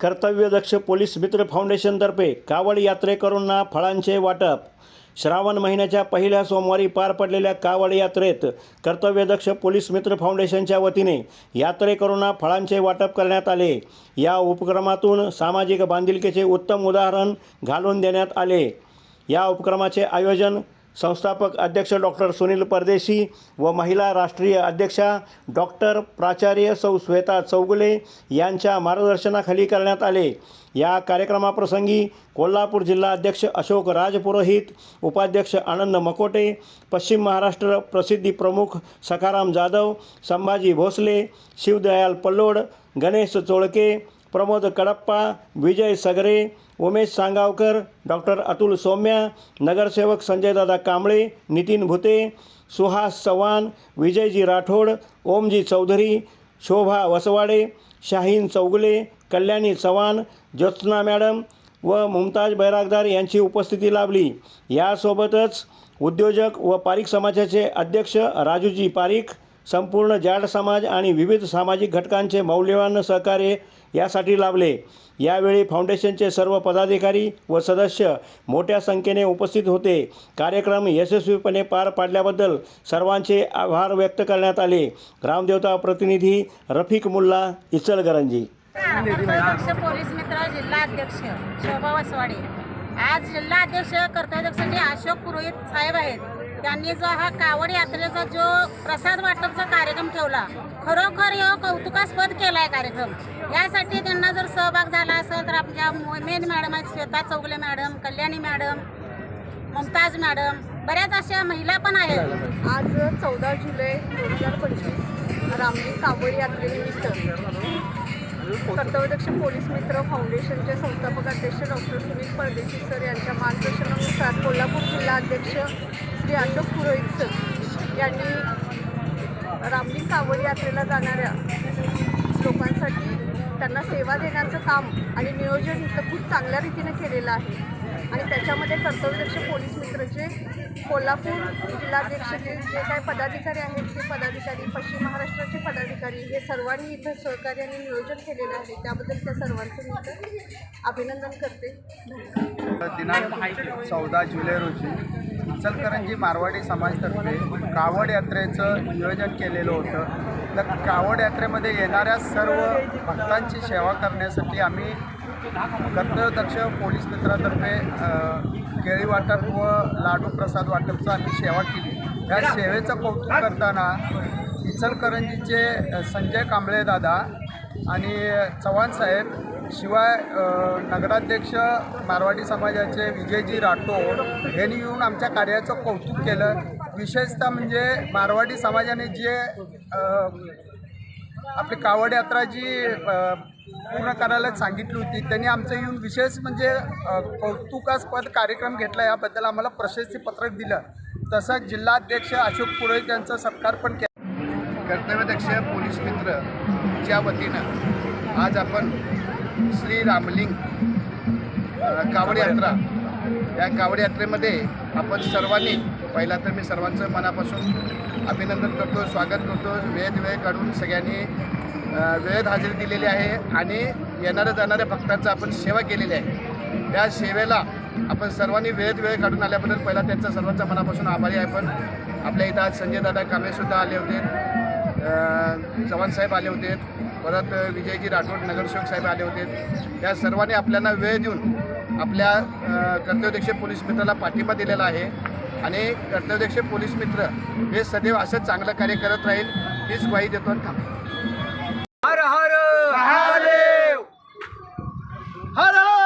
कर्तव्यदक्ष police मित्र फाउंडेशनतर्फे कावड यात्रेकरूंना फळांचे वाटप. श्रावण महिन्याच्या पहिल्या सोमवारी पार पडलेल्या कावड यात्रेत कर्तव्यदक्ष पोलीस मित्र फाउंडेशनच्या वतीने यात्रेकरूंना फळांचे वाटप करण्यात आले. या उपक्रमातून सामाजिक बांधिलकीचे उत्तम उदाहरण घालून देण्यात आले. या उपक्रमाचे आयोजन संस्थापक अध्यक्ष डॉक्टर सुनील परदेशी व महिला राष्ट्रीय अध्यक्षा डॉक्टर प्राचार्य सौ श्वेता चौगुले यांच्या मार्गदर्शनाखाली करण्यात आले. या कार्यक्रमाप्रसंगी कोल्हापूर जिल्हा अध्यक्ष अशोक राजपुरोहित उपाध्यक्ष आनंद मकोटे पश्चिम महाराष्ट्र प्रसिद्धी प्रमुख सखाराम जाधव संभाजी भोसले शिवदयाल पल्लोड गणेश चोळके प्रमोद कडप्पा विजय सगरे उमेश सांगावकर डॉक्टर अतुल सौम्या नगरसेवक संजयदादा कांबळे नितीन भुते सुहास चव्हाण विजयजी राठोड ओमजी चौधरी शोभा वसवाडे शाहीन चौगुले कल्याणी चव्हाण ज्योत्स्ना मॅडम व मुमताज बैरागदार यांची उपस्थिती लाभली. यासोबतच उद्योजक व पारिक समाजाचे अध्यक्ष राजूजी पारिक संपूर्ण जाट समाज आणि विविध सामाजिक घटकांचे मौल्यवान सहकार्य यासाठी लाभले. यावेळी फाउंडेशनचे सर्व पदाधिकारी व सदस्य मोठ्या संख्येने उपस्थित होते. कार्यक्रम यशस्वीपणे पार पाडल्याबद्दल सर्वांचे आभार व्यक्त करण्यात आले. ग्रामदेवता प्रतिनिधी रफिक मुल्ला इचलकरंजी. पोलीस मित्र जिल्हा अध्यक्ष शोभा वसवाडे. आज जिल्हा अध्यक्ष कर्ताध्यक्ष जे अशोक पुरोहित साहेब आहेत त्यांनी जो हा कावड यात्रेचा जो प्रसाद वाटप कार्यक्रम ठेवला. खरोखर हो कौतुकास्पद केला आहे कार्यक्रम. यासाठी त्यांना जर सहभाग झाला असेल तर आपल्या मेन मॅडम आहेत Shweta Chougale madam Kalyani madam Mumtaz madam बऱ्याच अशा महिला पण आहेत. आज चौदा जुलै दोन हजार पंचवीस रामजी कावड यात्रेनिमित्त कर्तव्यदक्ष पोलीस मित्र फाउंडेशनचे संस्थापक अध्यक्ष डॉक्टर सुनील परदेशी सर यांच्या मार्गदर्शनानुसार कोल्हापूर जिल्हा अध्यक्ष श्री अशोक पुरोहित सर यांनी रामलिंग कावड यात्रेला जाणाऱ्या लोकांसाठी त्यांना सेवा देण्याचं काम आणि नियोजन इथं खूप चांगल्या रीतीने केलेलं आहे. आणि त्याच्यामध्ये कर्तव्यदक्ष पोलीस मित्रचे कोल्हापूर जिल्हाध्यक्ष जे जे काय पदाधिकारी आहेत ते पदाधिकारी पश्चिम महाराष्ट्राचे पदाधिकारी हे सर्वांनी इथं सहकार्याने नियोजन केलेलं आहे. त्याबद्दल त्या सर्वांचं मी अभिनंदन करते. दिनांक चौदा जुलै रोजी इचलकरंजी मारवाडी समाजतर्फे कावड यात्रेचं नियोजन केलेलं होतं. तर कावड यात्रेमध्ये येणाऱ्या सर्व भक्तांची सेवा करण्यासाठी आम्ही कर्तव्यदक्ष पोलीस मित्रातर्फे केळी वाटप व लाडू प्रसाद वाटपचं आम्ही सेवा केली. या सेवेचं कौतुक करताना इचलकरंजीचे संजय कांबळे दादा आणि चव्हाण साहेब शिवाय नगराध्यक्ष मारवाडी समाजाचे विजयजी राठोड यांनी येऊन आमच्या कार्याचं कौतुक केलं. विशेषतः म्हणजे मारवाडी समाजाने जे आपली कावड यात्रा जी पूर्ण करायला सांगितली होती त्यांनी आमचं येऊन विशेष म्हणजे कौतुकास्पद कार्यक्रम घेतला. याबद्दल आम्हाला प्रशस्तीपत्रक दिलं. तसंच जिल्हाध्यक्ष अशोक पुरोहित यांचा सत्कार पण केला. कर्तव्याध्यक्ष पोलीस मित्रच्या वतीनं आज आपण श्री रामलिंग कावड यात्रा. या कावड यात्रेमध्ये आपण सर्वांनी पहिला तर मी सर्वांचं मनापासून अभिनंदन करतो स्वागत करतो. वेळेत वेळ काढून सगळ्यांनी वेळेत हजेरी दिलेली आहे आणि येणाऱ्या जाणाऱ्या भक्तांचा आपण सेवा केलेली आहे. त्या सेवेला आपण सर्वांनी वेळेत वेळ काढून आल्याबद्दल पहिला त्यांचा सर्वांचा मनापासून आभारी आहे पण आपल्या इथं आज संजय दादा कामेसुद्धा आले होते. चव्हाणसाहेब चव्हाण साहेब आले होते. परत विजयजी राठोड नगरसेवक साहेब आले होते. या सर्वांनी आपल्याला वेळ देऊन आपल्या अ, कर्तव्यदक्ष पोलीस मित्राला पाठिंबा दिलेला आहे. आणि कर्तव्यदक्ष पोलीस मित्र हे सदैव असंच चांगलं कार्य करत राहील हीच ग्वाही देतो आणि थांबतो.